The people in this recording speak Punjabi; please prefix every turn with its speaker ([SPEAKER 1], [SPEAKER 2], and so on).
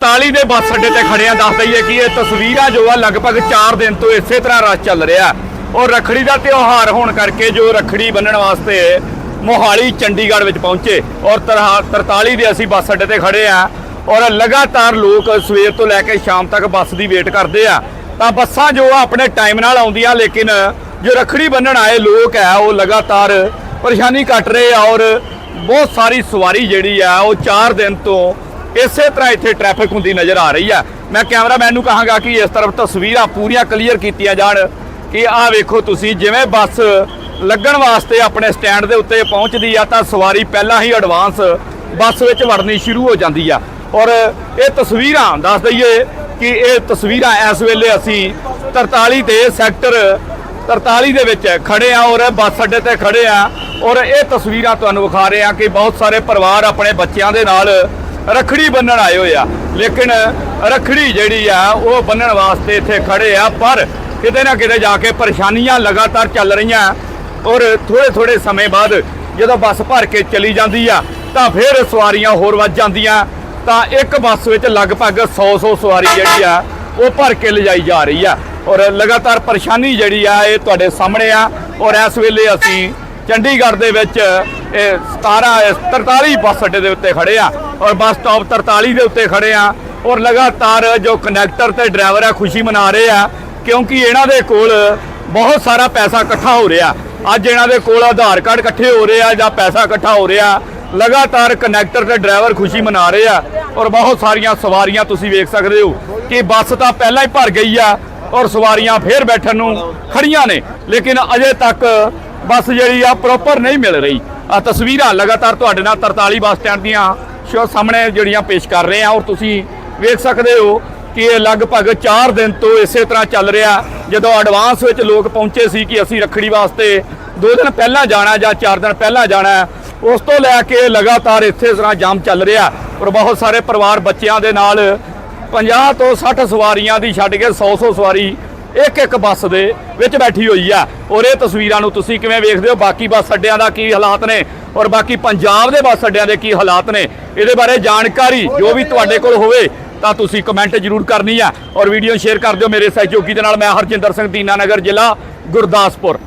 [SPEAKER 1] ਤਾਲੀ ਦੇ ਬੱਸ ਅੱਡੇ ਤੇ ਖੜਿਆ ਦੱਸ ਦਈਏ ਕਿ ਇਹ ਤਸਵੀਰਾਂ ਜੋ ਆ ਲਗਭਗ 4 ਦਿਨ ਤੋਂ ਇਸੇ ਤਰ੍ਹਾਂ ਰਸ਼ ਚੱਲ ਰਿਹਾ। ਔਰ ਰਖੜੀ ਦਾ ਤਿਉਹਾਰ ਹੋਣ ਕਰਕੇ ਜੋ ਰਖੜੀ ਬੰਨਣ ਵਾਸਤੇ ਮੋਹਾਲੀ, ਚੰਡੀਗੜ੍ਹ ਵਿੱਚ ਪਹੁੰਚੇ। ਔਰ ਤਰਹਾ- 43 ਦੇ ਅਸੀਂ ਬੱਸ ਅੱਡੇ ਤੇ ਖੜੇ ਆ। ਔਰ ਲਗਾਤਾਰ ਲੋਕ ਸਵੇਰ ਤੋਂ ਲੈ ਕੇ ਸ਼ਾਮ ਤੱਕ ਬੱਸ ਦੀ ਵੇਟ ਕਰਦੇ ਆ। ਤਾਂ ਬੱਸਾਂ ਜੋ ਆ ਆਪਣੇ ਟਾਈਮ ਨਾਲ ਆਉਂਦੀਆਂ, ਲੇਕਿਨ ਜੋ ਰਖੜੀ ਬੰਨਣ ਆਏ ਲੋਕ ਆ, ਉਹ ਲਗਾਤਾਰ ਪਰੇਸ਼ਾਨੀ ਕੱਟ ਰਹੇ ਆ। ਔਰ ਬਹੁਤ ਸਾਰੀ ਸਵਾਰੀ ਜਿਹੜੀ ਆ, ਉਹ 4 ਦਿਨ ਤੋਂ ਇਸੇ ਤਰ੍ਹਾਂ ਇੱਥੇ ਟ੍ਰੈਫਿਕ ਹੁੰਦੀ ਨਜ਼ਰ ਆ ਰਹੀ ਆ। ਮੈਂ ਕੈਮਰਾਮੈਨ ਨੂੰ ਕਹਾਂਗਾ ਕਿ ਇਸ ਤਰਫ ਤਸਵੀਰਾਂ ਪੂਰੀਆਂ ਕਲੀਅਰ ਕੀਤੀਆਂ ਜਾਣ ਕਿ ਆਹ ਵੇਖੋ ਤੁਸੀਂ, ਜਿਵੇਂ ਬੱਸ ਲੱਗਣ ਵਾਸਤੇ ਆਪਣੇ ਸਟੈਂਡ ਦੇ ਉੱਤੇ ਪਹੁੰਚਦੀ ਆ, ਤਾਂ ਸਵਾਰੀ ਪਹਿਲਾਂ ਹੀ ਐਡਵਾਂਸ ਬੱਸ ਵਿੱਚ ਵੜਨੀ ਸ਼ੁਰੂ ਹੋ ਜਾਂਦੀ ਆ। ਔਰ ਇਹ ਤਸਵੀਰਾਂ, ਦੱਸ ਦਈਏ ਕਿ ਇਹ ਤਸਵੀਰਾਂ ਇਸ ਵੇਲੇ ਅਸੀਂ 43 ਦੇ ਸੈਕਟਰ 43 ਦੇ ਵਿੱਚ ਖੜੇ ਆ ਔਰ ਬੱਸ ਅੱਡੇ ਤੇ ਖੜੇ ਆ। ਔਰ ਇਹ ਤਸਵੀਰਾਂ ਤੁਹਾਨੂੰ ਵਿਖਾ ਰਹੇ ਆ ਕਿ ਬਹੁਤ ਸਾਰੇ ਪਰਿਵਾਰ ਆਪਣੇ ਬੱਚਿਆਂ ਦੇ ਨਾਲ ਰਖੜੀ ਬੰਨਣ ਆਏ ਹੋਏ ਆ। ਲੇਕਿਨ ਰਖੜੀ ਜਿਹੜੀ ਆ, ਉਹ ਬੰਨਣ ਵਾਸਤੇ ਇੱਥੇ ਖੜੇ ਆ, ਪਰ ਕਿਤੇ ਨਾ ਕਿਤੇ ਜਾ ਕੇ ਪਰੇਸ਼ਾਨੀਆਂ ਲਗਾਤਾਰ ਚੱਲ ਰਹੀਆਂ। ਔਰ ਥੋੜੇ ਥੋੜੇ ਸਮੇਂ ਬਾਅਦ ਜਦੋਂ ਬੱਸ ਭਰ ਕੇ ਚਲੀ ਜਾਂਦੀ ਆ, ਤਾਂ ਫਿਰ ਸਵਾਰੀਆਂ ਹੋਰ ਵੱਧ ਜਾਂਦੀਆਂ। ਤਾਂ ਇੱਕ ਬੱਸ ਵਿੱਚ ਲਗਭਗ 100-100 ਸਵਾਰੀ ਜਿਹੜੀ ਆ, ਉਹ ਭਰ ਕੇ ਲਿਜਾਈ ਜਾ ਰਹੀ ਆ। ਔਰ ਲਗਾਤਾਰ ਪਰੇਸ਼ਾਨੀ ਜਿਹੜੀ ਆ, ਇਹ ਤੁਹਾਡੇ ਸਾਹਮਣੇ ਆ। ਔਰ ਇਸ ਵੇਲੇ ਅਸੀਂ ਚੰਡੀਗੜ੍ਹ ਦੇ ਵਿੱਚ ਇਹ 17 ਇਹ 43 ਬੱਸ ਅੱਡੇ ਦੇ ਉੱਤੇ ਖੜੇ ਆ ਔਰ ਬੱਸ ਸਟਾਪ 43 ਦੇ ਉੱਤੇ ਖੜੇ ਆ ਔਰ ਲਗਾਤਾਰ ਜੋ ਕੰਡਕਟਰ ਤੇ ਡਰਾਈਵਰ ਆ, ਖੁਸ਼ੀ ਮਨਾ ਰਹੇ ਆ ਕਿਉਂਕਿ ਇਹਨਾਂ ਦੇ ਕੋਲ ਬਹੁਤ ਸਾਰਾ ਪੈਸਾ ਇਕੱਠਾ ਹੋ ਰਿਹਾ। ਅੱਜ ਇਹਨਾਂ ਦੇ ਕੋਲ ਆਧਾਰ ਕਾਰਡ ਇਕੱਠੇ ਹੋ ਰਹੇ ਆ ਜਾਂ ਪੈਸਾ ਇਕੱਠਾ ਹੋ ਰਿਹਾ। ਲਗਾਤਾਰ ਕੰਡਕਟਰ ਤੇ ਡਰਾਈਵਰ ਖੁਸ਼ੀ ਮਨਾ ਰਹੇ ਆ ਔਰ ਬਹੁਤ ਸਾਰੀਆਂ ਸਵਾਰੀਆਂ ਤੁਸੀਂ ਵੇਖ ਸਕਦੇ ਹੋ ਕਿ ਬੱਸ ਤਾਂ ਪਹਿਲਾਂ ਹੀ ਭਰ ਗਈ ਆ ਔਰ ਸਵਾਰੀਆਂ ਫੇਰ ਬੈਠਣ ਨੂੰ ਖੜੀਆਂ ਨੇ। ਲੇਕਿਨ ਅਜੇ ਤੱਕ ਬੱਸ ਜਿਹੜੀ ਆ ਪ੍ਰੋਪਰ ਨਹੀਂ ਮਿਲ ਰਹੀ। ਆ ਤਸਵੀਰਾਂ ਲਗਾਤਾਰ ਤੁਹਾਡੇ ਨਾਲ 43 ਬੱਸ ਸਟੈਂਡ ਦੀਆਂ ਸ਼ੋ ਸਾਹਮਣੇ ਜਿਹੜੀਆਂ ਪੇਸ਼ ਕਰ ਰਹੇ ਆ ਔਰ ਤੁਸੀਂ ਵੇਖ ਸਕਦੇ ਹੋ ਕਿ ਇਹ ਲਗਭਗ 4 ਦਿਨ ਤੋਂ ਇਸੇ ਤਰ੍ਹਾਂ ਚੱਲ ਰਿਹਾ। ਜਦੋਂ ਐਡਵਾਂਸ ਵਿੱਚ ਲੋਕ ਪਹੁੰਚੇ ਸੀ ਕਿ ਅਸੀਂ ਰੱਖੜੀ ਵਾਸਤੇ 2 ਦਿਨ ਪਹਿਲਾਂ ਜਾਣਾ ਜਾਂ 4 ਦਿਨ ਪਹਿਲਾਂ ਜਾਣਾ ਉਸ ਤੋਂ ਲੈ ਕੇ ਲਗਾਤਾਰ ਇਸੇ ਤਰ੍ਹਾਂ ਜਾਮ ਚੱਲ ਰਿਹਾ ਔਰ ਬਹੁਤ ਸਾਰੇ ਪਰਿਵਾਰ ਬੱਚਿਆਂ ਦੇ ਨਾਲ 50 ਤੋਂ 60 ਸਵਾਰੀਆਂ ਦੀ ਛੱਡ ਕੇ 100 100 ਸਵਾਰੀ ਇੱਕ ਇੱਕ ਬੱਸ ਦੇ ਵਿੱਚ ਬੈਠੀ ਹੋਈ ਆ। ਔਰ ਇਹ ਤਸਵੀਰਾਂ ਨੂੰ ਤੁਸੀਂ ਕਿਵੇਂ ਵੇਖਦੇ ਹੋ? ਬਾਕੀ ਬੱਸ ਅੱਡਿਆਂ ਦਾ ਕੀ ਹਾਲਾਤ ਨੇ? ਔਰ ਬਾਕੀ ਪੰਜਾਬ ਦੇ ਬੱਸ ਅੱਡਿਆਂ ਦੇ ਕੀ ਹਾਲਾਤ ਨੇ? ਇਹਦੇ ਬਾਰੇ ਜਾਣਕਾਰੀ ਜੋ ਵੀ ਤੁਹਾਡੇ ਕੋਲ ਹੋਵੇ ਤਾਂ ਤੁਸੀਂ ਕਮੈਂਟ ਜ਼ਰੂਰ ਕਰਨੀ ਆ। ਔਰ ਵੀਡੀਓ ਸ਼ੇਅਰ ਕਰ ਦਿਓ ਮੇਰੇ ਸਹਿਯੋਗੀ ਦੇ ਨਾਲ। ਮੈਂ ਹਰਜਿੰਦਰ ਸਿੰਘ ਦੀਨਾਨਗਰ ਜ਼ਿਲ੍ਹਾ, ਗੁਰਦਾਸਪੁਰ।